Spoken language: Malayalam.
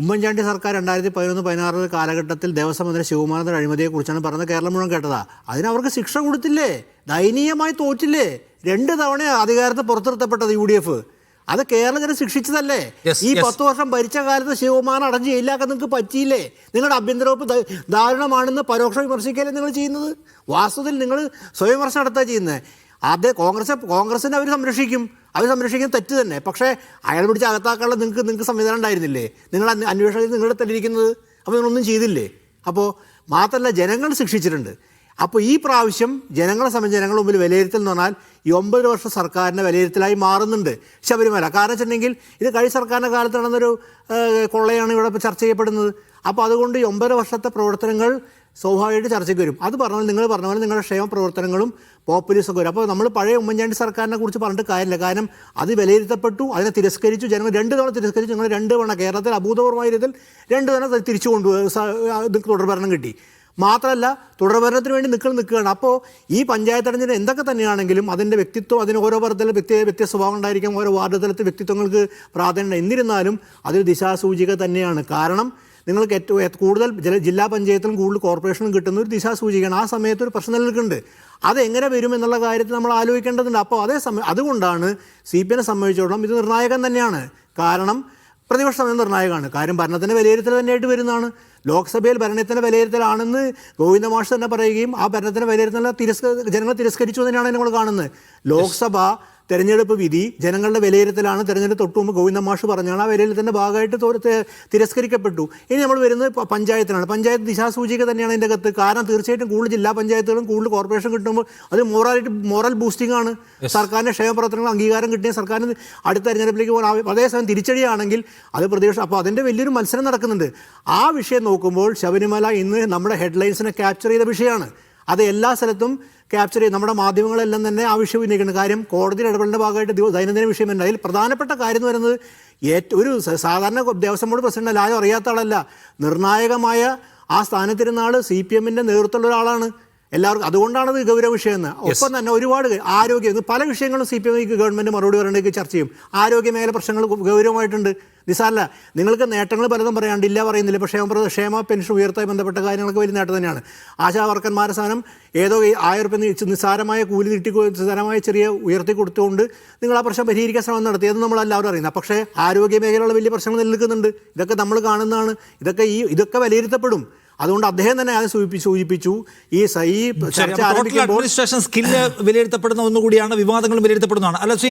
ഉമ്മൻചാണ്ടി സർക്കാർ രണ്ടായിരത്തി പതിനൊന്ന് പതിനാറ് കാലഘട്ടത്തിൽ ദേവസ്വം മന്ത്രി ശിവകുമാറിന്റെ അഴിമതിയെക്കുറിച്ചാണ് പറഞ്ഞത് കേരളം മുഴുവൻ കേട്ടതാ. അതിന് അവർക്ക് ശിക്ഷ കൊടുത്തില്ലേ? ദയനീയമായി തോറ്റില്ലേ? രണ്ട് തവണ അധികാരത്തെ പുറത്തിരുത്തപ്പെട്ടത് യു ഡി എഫ് അത് കേരളത്തിനെ ശിക്ഷിച്ചതല്ലേ ഈ. പത്ത് വർഷം ഭരിച്ച കാലത്ത് ശിവകുമാരൻ അടഞ്ഞ് ജയിലാക്കാൻ നിങ്ങൾക്ക് പറ്റിയില്ലേ? നിങ്ങളുടെ ആഭ്യന്തര വകുപ്പ് ദാരുണമാണെന്ന് പരോക്ഷം വിമർശിക്കല്ലേ നിങ്ങൾ ചെയ്യുന്നത്? വാസ്തവത്തിൽ നിങ്ങൾ സ്വയം വിമർശനം നടത്തുക ചെയ്യുന്നത് അത് കോൺഗ്രസ് കോൺഗ്രസിനെ അവർ സംരക്ഷിക്കും. അവർ സംരക്ഷിക്കുന്നത് തെറ്റ് തന്നെ. പക്ഷേ അയാൾ പിടിച്ച അകത്താക്കാനുള്ള നിങ്ങൾക്ക് നിങ്ങൾക്ക് സംവിധാനം ഉണ്ടായിരുന്നില്ലേ? നിങ്ങൾ അന്വ- അന്വേഷണത്തിൽ നിങ്ങളുടെ തെറ്റിരിക്കുന്നത് അപ്പോൾ നിങ്ങളൊന്നും ചെയ്തില്ലേ? അപ്പോൾ മാത്രമല്ല ജനങ്ങൾ ശിക്ഷിച്ചിട്ടുണ്ട്. അപ്പോൾ ഈ പ്രാവശ്യം ജനങ്ങളെ സംബന്ധിച്ച് ജനങ്ങളുടെ മുമ്പിൽ വിലയിരുത്തൽ എന്ന് പറഞ്ഞാൽ ഈ ഒമ്പത് വർഷ സർക്കാരിന്റെ വിലയിരുത്തലായി മാറുന്നുണ്ട്. ശബരിമല കാരണം വെച്ചിട്ടുണ്ടെങ്കിൽ ഇത് കഴിഞ്ഞ സർക്കാരിന്റെ കാലത്ത് നടന്നൊരു കൊള്ളയാണ് ഇവിടെ ഇപ്പോൾ ചർച്ച ചെയ്യപ്പെടുന്നത്. അപ്പോൾ അതുകൊണ്ട് ഈ ഒമ്പത് വർഷത്തെ പ്രവർത്തനങ്ങൾ സ്വാഭാവികമായിട്ട് ചർച്ചയ്ക്ക് വരും. അത് പറഞ്ഞാൽ നിങ്ങൾ പറഞ്ഞ പോലെ നിങ്ങളുടെ ക്ഷേമ പ്രവർത്തനങ്ങളും പോപ്പുലിസം ഒക്കെ വരും. അപ്പോൾ നമ്മൾ പഴയ ഉമ്മൻചാണ്ടി സർക്കാരിനെ കുറിച്ച് പറഞ്ഞിട്ട് കാര്യമില്ല. കാരണം അത് വിലയിരുത്തപ്പെട്ടു അതിനെ തിരസ്കരിച്ചു. ജനങ്ങൾ രണ്ട് തവണ തിരസ്കരിച്ചു. ഞങ്ങൾ രണ്ട് തവണ കേരളത്തിൽ അഭൂതപൂർവമായ രീതിയിൽ രണ്ട് തവണ തിരിച്ചു കൊണ്ടുപോയി. തുടർഭരണം കിട്ടി. മാത്രമല്ല തുടർഭരണത്തിന് വേണ്ടി നിൽക്കുന്ന നിൽക്കുകയാണ്. അപ്പോൾ ഈ പഞ്ചായത്ത് തെരഞ്ഞെടുപ്പ് എന്തൊക്കെ തന്നെയാണെങ്കിലും അതിന്റെ വ്യക്തിത്വം അതിന് ഓരോ തലത്തിൽ വ്യക്തി വ്യത്യസ്ത സ്വഭാവം ഉണ്ടായിരിക്കും ഓരോ വാർഡ് തലത്തിൽ വ്യക്തിത്വങ്ങൾക്ക് പ്രാധാന്യം. എന്നിരുന്നാലും അതൊരു ദിശാസൂചിക തന്നെയാണ്. കാരണം നിങ്ങൾക്ക് ഏറ്റവും കൂടുതൽ ജല- ജില്ലാ പഞ്ചായത്തിലും കൂടുതൽ കോർപ്പറേഷനും കിട്ടുന്ന ഒരു ദിശാസൂചികയാണ്. ആ സമയത്ത് ഒരു പ്രശ്നം നിൽക്കുന്നുണ്ട് അതെങ്ങനെ വരും എന്നുള്ള കാര്യത്തിൽ നമ്മൾ ആലോചിക്കേണ്ടതുണ്ട്. അപ്പോൾ അതേ സമയം അതുകൊണ്ടാണ് സി പി എന്നെ സംബന്ധിച്ചിടത്തോളം ഇത് നിർണായകം തന്നെയാണ്. കാരണം പ്രതിപക്ഷം സമയം നിർണായകമാണ്. കാര്യം ഭരണത്തിന്റെ വിലയിരുത്തൽ തന്നെയായിട്ട് വരുന്നതാണ്. ലോക്സഭയിൽ ഭരണത്തിന്റെ വിലയിരുത്തലാണെന്ന് ഗോവിന്ദ മാഷ് തന്നെ പറയുകയും ആ ഭരണത്തിന്റെ വിലയിരുത്തലിനെ തിരസ്ക ജനങ്ങൾ തിരസ്കരിച്ചു തന്നെയാണ് നമ്മൾ കാണുന്നത്. ലോക്സഭ തെരഞ്ഞെടുപ്പ് വിധി ജനങ്ങളുടെ വിലയിരുത്തലാണ്. തെരഞ്ഞെടുപ്പ് തൊട്ടുമ്പോൾ മുമ്പ് ഗോവിന്ദ മാഷ് പറഞ്ഞാണ് ആ വിലയിരുത്തലിന്റെ ഭാഗമായിട്ട് തിരസ്കരിക്കപ്പെട്ടു. ഇനി നമ്മൾ വരുന്നത് പഞ്ചായത്തിനാണ്. പഞ്ചായത്ത് ദിശാസൂചിക തന്നെയാണ് ഇതിന്റെ അകത്ത്. കാരണം തീർച്ചയായിട്ടും കൂടുതൽ ജില്ലാ പഞ്ചായത്തുകളും കൂടുതൽ കോർപ്പറേഷൻ കിട്ടുമ്പോൾ അത് മോറാലിറ്റി മോറൽ ബൂസ്റ്റിംഗ് ആണ്. സർക്കാരിന്റെ ക്ഷേമപ്രവർത്തനങ്ങൾ അംഗീകാരം കിട്ടിയ സർക്കാരിന് അടുത്ത തെരഞ്ഞെടുപ്പിലേക്ക് പോകാൻ അതേസമയം തിരിച്ചടിയാണെങ്കിൽ അത് പ്രതിപക്ഷം അപ്പോൾ അതിന്റെ വലിയൊരു മത്സരം നടക്കുന്നുണ്ട്. ആ വിഷയം നോക്കുമ്പോൾ ശബരിമല ഇന്ന് നമ്മുടെ ഹെഡ്ലൈൻസിനെ ക്യാപ്ചർ ചെയ്ത വിഷയമാണ്. അത് എല്ലാ സ്ഥലത്തും ക്യാപ്ചർ ചെയ്ത് നമ്മുടെ മാധ്യമങ്ങളെല്ലാം തന്നെ ആ വിഷയം ഉന്നയിക്കുന്നത് കാര്യം കോടതി ഇടപെടലിന്റെ ഭാഗമായിട്ട് ദൈനംദിന വിഷയം തന്നെ. അതിൽ പ്രധാനപ്പെട്ട കാര്യം എന്ന് പറയുന്നത് ഏറ്റവും ഒരു സാധാരണ ദേവസ്വം ബോർഡ് പ്രസിഡന്റ് അല്ല ആരും അറിയാത്ത ആളല്ല. നിർണായകമായ ആ സ്ഥാനത്തിരുന്ന ആൾ സി പി എമ്മിന്റെ നേതൃത്വമുള്ള ഒരാളാണ്. എല്ലാവർക്കും അതുകൊണ്ടാണ് ഇത് ഗൗരവ വിഷയം എന്ന് ഒപ്പം തന്നെ ഒരുപാട് ആരോഗ്യം പല വിഷയങ്ങളും സി പി എം ഗവൺമെന്റ് മറുപടി പറയേണ്ടത് ചർച്ച ചെയ്യും. ആരോഗ്യ മേഖല പ്രശ്നങ്ങൾ ഗൗരവമായിട്ടുണ്ട്. നിസാരല്ല നിങ്ങൾക്ക് നേട്ടങ്ങൾ പലതും പറയാണ്ട് ഇല്ല പറയുന്നില്ല. പക്ഷേ ക്ഷേമ ക്ഷേമ പെൻഷൻ ഉയർത്താൻ ബന്ധപ്പെട്ട കാര്യങ്ങളൊക്കെ വലിയ നേട്ടം തന്നെയാണ്. ആശാ വർക്കന്മാരുടെ സാധനം ഏതോ ഈ ആയിരം ഉറപ്പ് നിസ്സാരമായ കൂലി നീട്ടി കൊ- നിസ്സാരമായ ചെറിയ ഉയർത്തി കൊടുത്തുകൊണ്ട് നിങ്ങൾ ആ പ്രശ്നം പരിഹരിക്കാൻ ശ്രമം നടത്തി. അത് നമ്മൾ എല്ലാവരും അറിയുന്നത് പക്ഷേ ആരോഗ്യ മേഖലയുള്ള വലിയ പ്രശ്നങ്ങൾ നിലനിൽക്കുന്നുണ്ട്. ഇതൊക്കെ നമ്മൾ കാണുന്നതാണ്. ഇതൊക്കെ ഈ ഇതൊക്കെ വിലയിരുത്തപ്പെടും. അതുകൊണ്ട് അദ്ദേഹം തന്നെ അത് സൂചിപ്പിച്ചു. ഈ സൈ ഈ ചർച്ച ആരംഭിക്കുമ്പോൾ അഡ്മിനിസ്ട്രേഷൻ സ്കില്ല് വിലയിരുത്തപ്പെടുന്ന ഒന്നുകൂടിയാണ് വിവാദങ്ങൾ വിലയിരുത്തപ്പെടുന്നതാണ്. അല്ല